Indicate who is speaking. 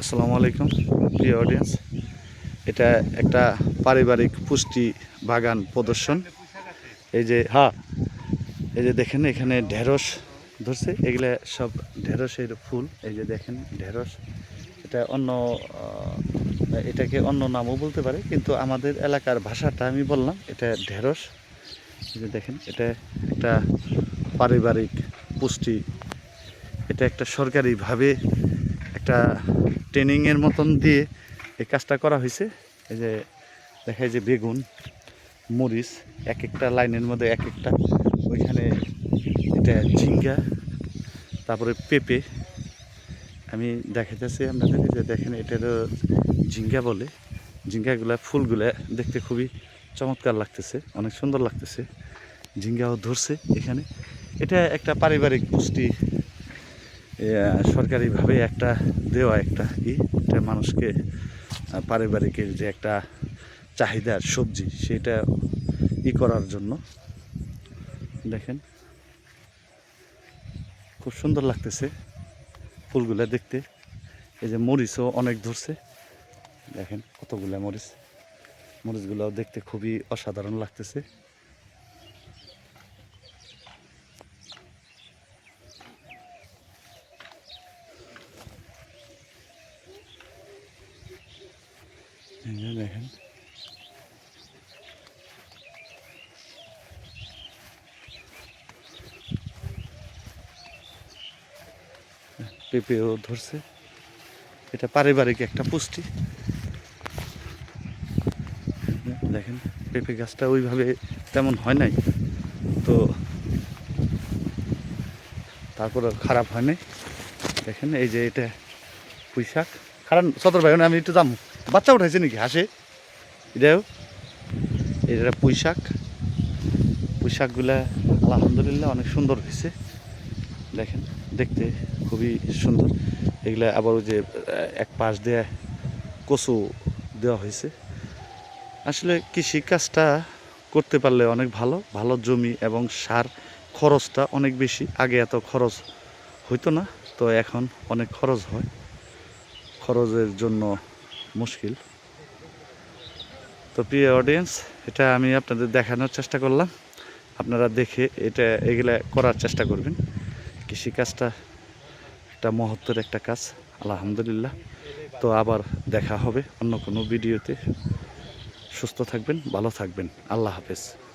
Speaker 1: আসসালামু আলাইকুম, প্রিয় অডিয়েন্স এটা একটা পারিবারিক পুষ্টি বাগান প্রদর্শন। এই যে হ্যাঁ এই যে দেখেন, এখানে ঢেঁড়স ধরছে। এগুলা সব ঢেঁড়সের ফুল। এই যে দেখেন, ঢেঁড়স। এটা অন্য এটাকে অন্য নামও বলতে পারে, কিন্তু আমাদের এলাকার ভাষাটা আমি বললাম, এটা ঢেঁড়স। এই যে দেখেন, এটা একটা পারিবারিক পুষ্টি। এটা একটা সরকারিভাবে একটা ট্রেনিংয়ের মতন দিয়ে এই কাজটা করা হয়েছে। এই যে দেখা যে বেগুন, মরিচ, এক একটা লাইনের মধ্যে এক একটা। ওইখানে এটা ঝিঙ্গা, তারপরে পেঁপে। আমি দেখাইতেছি আপনাদের যে দেখেন এটা তো ঝিঙ্গা বলে। ঝিঙ্গাগুলা, ফুলগুলা দেখতে খুবই চমৎকার লাগতেছে, অনেক সুন্দর লাগতেছে। ঝিঙ্গাও ধরছে এখানে। এটা একটা পারিবারিক পুষ্টি সরকারিভাবে একটা দেওয়া একটা ই এটা মানুষকে পারিবারিকের যে একটা চাহিদার সবজি, সেটা ই করার জন্য। দেখেন। খুব সুন্দর লাগতেছে ফুলগুলা দেখতে। এই যে মরিচও অনেক ধরছে। দেখেন কতগুলা মরিচ। মরিচগুলোও দেখতে খুবই অসাধারণ লাগতেছে। দেখেন। পেঁপেও ধরছে। এটা পারিবারিক একটা পুষ্টি। দেখেন, পেঁপে গাছটা ওইভাবে তেমন হয় নাই। তো তারপর খারাপ হয় নাই। দেখেন, এই যে এটা পুঁই শাক খারাপ সতর ভাই, আমি একটু যাব। বাচ্চা উঠাইছে নাকি? হাসে? এটাও? এটা পুঁই শাক আলহামদুলিল্লাহ অনেক সুন্দর হয়েছে। দেখেন, দেখতে খুবই সুন্দর। এগুলা আবার ওই যে এক পাশ দিয়ে কচু দেওয়া হয়েছে। আসলে কৃষি কাজটা করতে পারলে অনেক ভালো। ভালো জমি এবং সার খরচটা অনেক বেশি। আগে এত খরচ হইতো না, তো এখন অনেক খরচ হয়। খরচের জন্য মুশকিল। তো প্রিয় অডিয়েন্স এটা আমি আপনাদের দেখানোর চেষ্টা করলাম। আপনারা দেখে এটা, এগুলা করার চেষ্টা করবেন। কৃষিকাজটা একটা মহত্বের একটা কাজ, আলহামদুলিল্লাহ। তো আবার দেখা হবে অন্য কোনো ভিডিওতে। সুস্থ থাকবেন, ভালো থাকবেন। আল্লাহ হাফেজ।